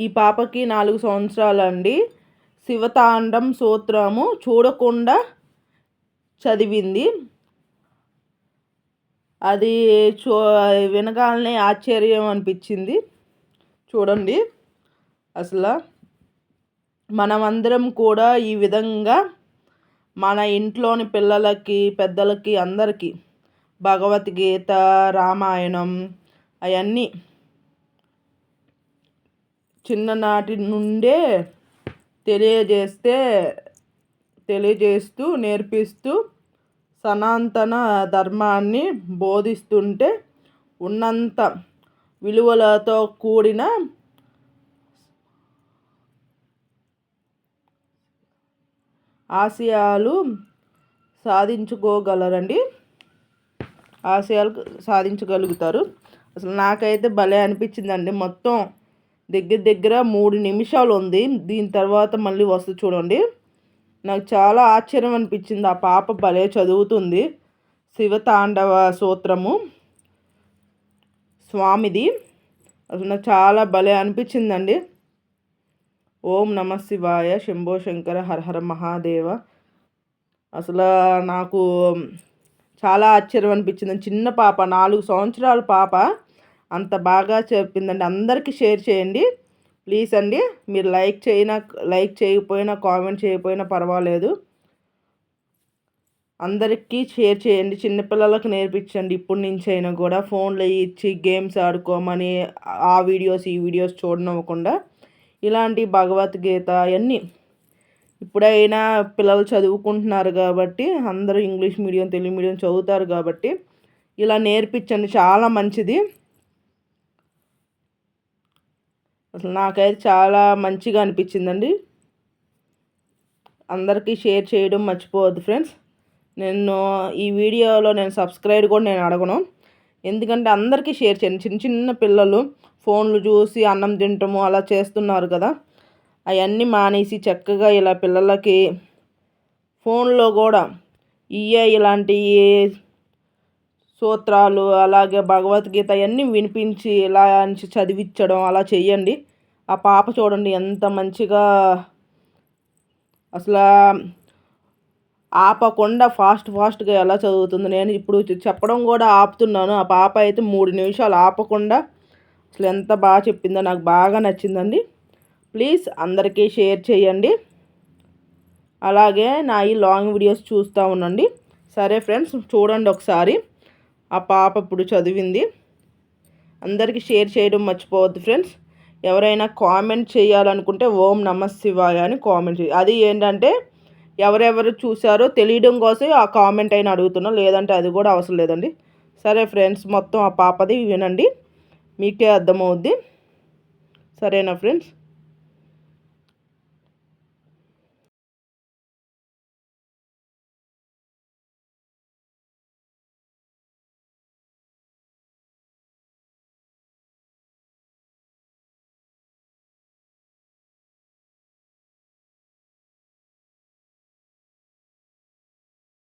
ఈ పాపకి నాలుగు సంవత్సరాలు అండి శివతాండం సూత్రము చూడకుండా చదివింది. అది చూ వినగానే ఆశ్చర్యం అనిపించింది. చూడండి అసలు మనమందరం కూడా ఈ విధంగా మన ఇంట్లోని పిల్లలకి పెద్దలకి అందరికీ భగవద్గీత రామాయణం అవన్నీ చిన్ననాటి నుండే తెలియజేస్తే తెలియజేస్తూ నేర్పిస్తూ సనాతన ధర్మాన్ని బోధిస్తుంటే ఉన్నంత విలువలతో కూడిన ఆశయాలు సాధించుకోగలరండి. ఆశయాలు సాధించగలుగుతారు. అసలు నాకైతే భలే అనిపించిందండి మొత్తం. దగ్గర దగ్గర మూడు నిమిషాలు ఉంది. దీని తర్వాత మళ్ళీ వస్తుంది చూడండి. నాకు చాలా ఆశ్చర్యం అనిపించింది. ఆ పాప భలే చదువుతుంది. శివతాండవ సూత్రము స్వామిది. అసలు నాకు చాలా భలే అనిపించిందండి. ఓం నమ శివాయ శంభో శంకర హరహర మహాదేవ. అసలు నాకు చాలా ఆశ్చర్యం అనిపించింది. చిన్న పాప నాలుగు సంవత్సరాల పాప. అంత బాగా చెప్పిందండి. అందరికీ షేర్ చేయండి. ప్లీజ్ అండి మీరు లైక్ చేయన లైక్ చేయకపోయినా కామెంట్ చేయకపోయినా పర్వాలేదు. అందరికీ షేర్ చేయండి. చిన్నపిల్లలకు నేర్పించండి. ఇప్పటి నుంచి అయినా కూడా ఫోన్లో ఇచ్చి గేమ్స్ ఆడుకోమని ఆ వీడియోస్ ఈ వీడియోస్ చూడనివ్వకుండా ఇలాంటి భగవద్గీత అవన్నీ ఇప్పుడైనా పిల్లలు చదువుకుంటున్నారు కాబట్టి అందరూ ఇంగ్లీష్ మీడియం తెలుగు మీడియం చదువుతారు కాబట్టి ఇలా నేర్పించండి. చాలా మంచిది. అసలు నాకైతే చాలా మంచిగా అనిపించిందండి. అందరికీ షేర్ చేయడం మర్చిపోవద్దు ఫ్రెండ్స్. నేను ఈ వీడియోలో నేను సబ్స్క్రైబ్ కూడా నేను అడగను. ఎందుకంటే అందరికీ షేర్ చేయండి. చిన్న చిన్న పిల్లలు ఫోన్లు చూసి అన్నం తింటాము అలా చేస్తున్నారు కదా. అవన్నీ మానేసి చక్కగా ఇలా పిల్లలకి ఫోన్లో కూడా ఇయే ఇలాంటి సూత్రాలు అలాగే భగవద్గీత అవన్నీ వినిపించి ఇలా చదివించడం అలా చేయండి ఆ పాప చూడండి ఎంత మంచిగా అసలు ఆపకుండా ఫాస్ట్ ఫాస్ట్గా ఎలా చదువుతుంది. నేను ఇప్పుడు చెప్పడం కూడా ఆపుతున్నాను. ఆ పాప అయితే మూడు నిమిషాలు ఆపకుండా అసలు ఎంత బాగా చెప్పిందో నాకు బాగా నచ్చిందండి. ప్లీజ్ అందరికీ షేర్ చేయండి. అలాగే నా ఈ లాంగ్ వీడియోస్ చూస్తూ ఉండండి. సరే ఫ్రెండ్స్ చూడండి ఒకసారి. ఆ పాప ఇప్పుడు చదివింది. అందరికీ షేర్ చేయడం మర్చిపోవద్దు ఫ్రెండ్స్. ఎవరైనా కామెంట్ చేయాలనుకుంటే ఓం నమ శివాయ అని కామెంట్ చేయాలి అది ఏంటంటే ఎవరెవరు చూసారో తెలియడం కోసం ఆ కామెంట్ అయినా అడుగుతున్నా. లేదంటే అది కూడా అవసరం లేదండి. సరే ఫ్రెండ్స్ మొత్తం ఆ పాపది వినండి. మీకే అర్థమవుద్ది. సరేనా ఫ్రెండ్స్?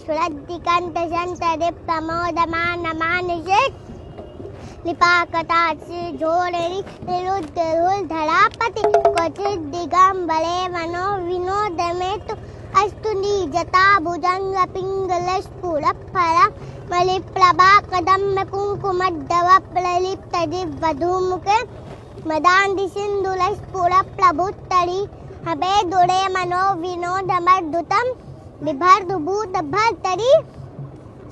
सुरद्धिकण्ठशन्तदिप्तमोदमानमानिषत् निपाकटाक्षि झोरणि निरुद्धरुल्धरापति। क्वचिद्दिगम्बरे वनो विनोदमे तु अस्तु निजता भुजङ्गपिङ्गलस्फुरफला। मलिप्रभा कदम्बकुङ्कुमद्दवप्रलिप्तदिवधूमुखे मदान्धिसिन्धुलस्फुरप्रभुत्तरि। हवे दुरे मनो विनोदमर्दुतम्। ಬಿಭಾರ್ದುಭೂತಭಾತರಿ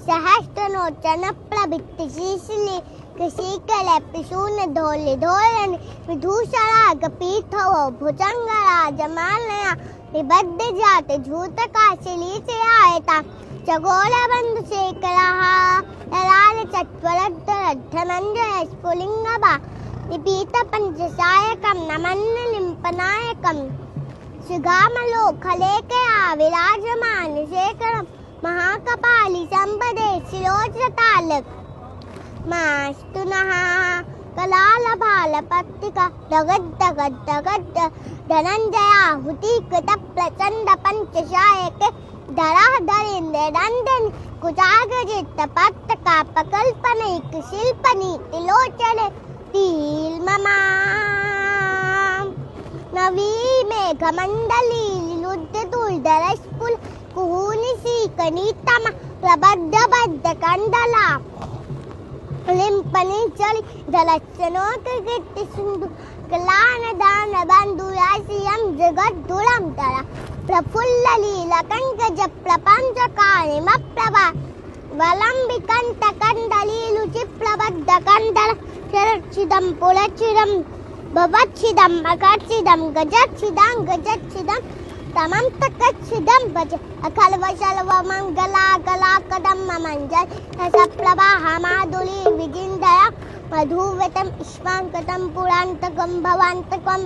ಸಹಸ್ರನೋಚನ ಪ್ರಭಿತ್ತಿಶೀಸಿಲಿ ಕೃಷಿಕಲೆಪ್ಪಿಶೂನ ಧೋಲಿ ಧೋಲನ ವಿಧೂಷಣ ಕಪೀಠವೋ ಭುಜಂಗರಾಜ ಮಾಲಯ जाते झूठ का काशिली से आए था चगोला बंद से बंधु हा लाल चत्वरद्धनंजय स्फुलिंगबा निपीत सुगामलो खले के आ विराजमा महाकपाली संपदे श्लोचतालक मास्तुनः कलालभालपत्तिका दगद्दगद्दगद्द धनञ्जयाहुति कृतप्रचण्डपञ्चशायक धरः धरेन्द्रन्दन् कुजागजित्तपत्तकापकल्पनैक शिल्पनीतिलोचन तील्ममा। नवी मेघमण्डली रुद्रदुर्धरस्फुल కుజాగజిత్త పత్తక ప్రకల్పనైక శిల్పనీతి లోచన తీల్మమా నవీ మేఘమండలి లుద్దతుల్దరస్పుల్ కుహూని సీకని తమ ప్రబద్ధ బద్ధ కండలా లింపని చలి జలచ్చనోక గిట్టి సింధు కలాన దాన బంధు రాశియం జగద్దురం తర ప్రఫుల్ల లీల కంకజ ప్రపంచ కాణిమ ప్రభ వలంబి కంట కండలీలు చిప్లబద్ధ కండల శరచిదం పులచిదం భవచ్చిదం అకర్చిదం గజచ్చిదం గజచ్చిదం tamam takachidam baj akhal vashalvamam gala gala kadam mamanjal sapravahamaduli vijindaya madhuvetam ishmankatam purantakam bhavantakam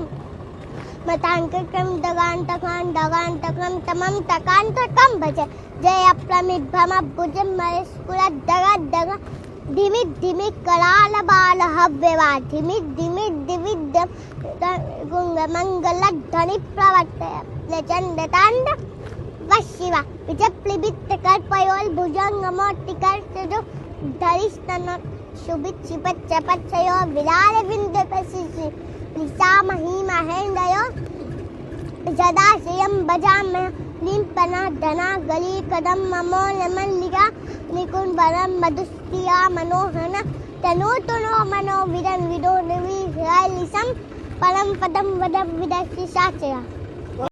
मतांकक्रम दगांतकं दगांतकं तमं तकांतकं भज जय अप्रमिद्भमभुजं महेशकुलद्दगद्दग धिमि धिमि करालबालहव्यवा धिमि धिमि दिविद्यं गुङ्गमङ्गलध्वनि प्रवर्तय प्रचंड दंड वशिवा विजप्लिबित कर पयोल भुजंग मोटिकर सुजु धरिष्ठन शुभित शिपत चपत चयो विराल विंद प्रसिशि प्रिसा मही महेंद्रयो सदा श्रियम बजा में लीम पना धना गली कदम ममो नमन लिगा निकुन वरम मधुस्त्रिया मनोहन तनो तनो मनो विरन विदो निवि हलिसम परम पदम वदम विदस्य साचया